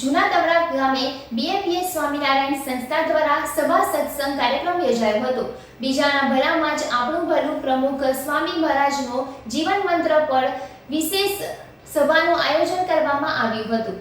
જૂના તવરા ગામે બીએપીએસ સ્વામિનારાયણ સંસ્થા દ્વારા સભા સત્સંગ કાર્યક્રમ યોજાયો હતો. બીજાના ભલામાં જ આપણું ભલું પ્રમુખ સ્વામી મહારાજનો જીવન મંત્ર પર વિશેષ સભાનું આયોજન કરવામાં આવ્યું હતું.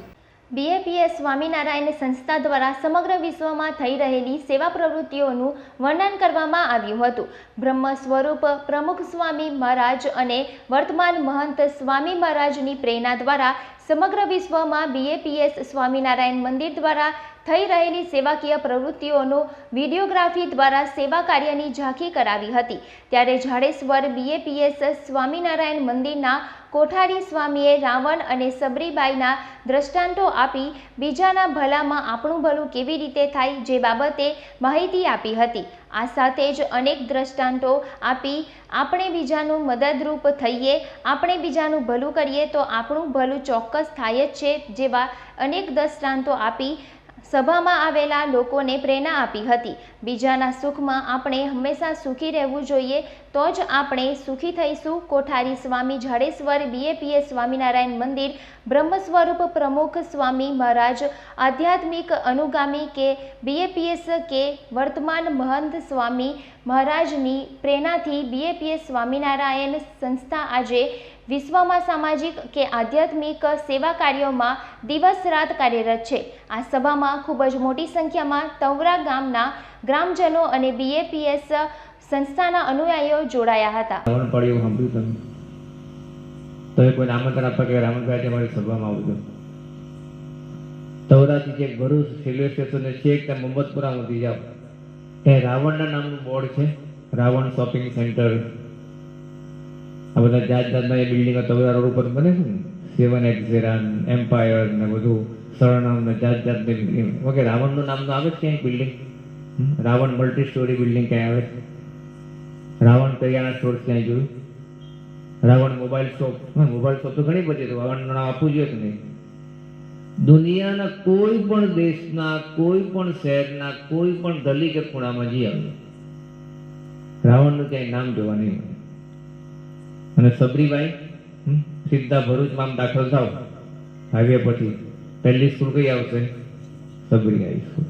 બીએપીએસ સ્વામિનારાયણ સંસ્થા દ્વારા સમગ્ર વિશ્વમાં થઈ રહેલી સેવા પ્રવૃત્તિઓનું વર્ણન કરવામાં આવ્યું હતું. બ્રહ્મ સ્વરૂપ પ્રમુખ સ્વામી મહારાજ અને વર્તમાન મહંત સ્વામી મહારાજની પ્રેરણા દ્વારા સમગ્ર વિશ્વમાં બીએપીએસ સ્વામિનારાયણ મંદિર દ્વારા થઈ રહેલી સેવાકીય પ્રવૃત્તિઓનો વિડીયોગ્રાફી દ્વારા સેવા કાર્યની ઝાંખી કરાવી હતી. ત્યારે જાડેશ્વર બીએપીએસ સ્વામિનારાયણ મંદિરના કોઠારી સ્વામીએ રાવણ અને સબરીબાઈના દ્રષ્ટાંતો આપી બીજાના ભલામાં આપણું ભલું કેવી રીતે થાય જે બાબતે માહિતી આપી હતી. આ સાથે જ અનેક દ્રષ્ટાંતો આપી આપણે બીજાનું મદદરૂપ થઈએ, આપણે બીજાનું ભલું કરીએ તો આપણું ભલું ચોક્કસ થાય જ છે જેવા અનેક દ્રષ્ટાંતો આપી સભામાં આવેલા લોકોને પ્રેરણા આપી હતી. બીજાના સુખમાં આપણે હંમેશા સુખી રહેવું જોઈએ તો જ આપણે સુખી થઈશું. કોઠારી સ્વામી જાડેશ્વર, બીએપીએસ સ્વામિનારાયણ મંદિર બ્રહ્મ સ્વરૂપ પ્રમુખ સ્વામી મહારાજ, આધ્યાત્મિક અનુગામી કે બીએપીએસ કે વર્તમાન મહંત સ્વામી મહારાજની પ્રેરણાથી બીએપીએસ સ્વામિનારાયણ સંસ્થા આજે વિશ્વમાં સામાજિક કે આધ્યાત્મિક સેવા કાર્યોમાં દિવસ રાત કાર્યરત છે. આ સભામાં ખૂબ જ મોટી સંખ્યામાં તવરા ગામના ગ્રામજનો અને બીએપીએસ સંસ્થાના અનુયાયીઓ જોડાયા હતા. તો એ તવરાથી જે ભરૂચ રેલવે સ્ટેશને છેક ત્યાં મોહમ્મદપુરા સુધી જાઓ. ત્યાં રાવણના નામનું બોર્ડ છે. Ravan shopping centre. આ બધા જાત જાતના એ બિલ્ડિંગો તવરા રોડ ઉપર બને છે ને? સેવન એક્ઝેરાન એમ્પાયર ને બધું સરનામ ને જાત જાતની ઓકે, રાવણનું નામનું આવે છે ક્યાંય building Ravan multi storey building ક્યાંય આવે છે? રાવણ કરિયાણા સ્ટોર ક્યાંય જોયું? Ravan mobile shop mobile shop તો ઘણી બધી રાવણ નામ આપવું જોઈએ કે નહીં? દુનિયાના કોઈ પણ દેશના, કોઈ પણ શહેરના, કોઈ પણ ગલી કે ખૂણામાં જઈ આવે. રાવણનું ક્યાંય નામ જોવા નહીં અને સબરીબાઈ સીધા ભરૂચમાં દાખલ થાવ હાઈવે પછી પહેલી સ્કૂલ કઈ આવશે? Sabari high school.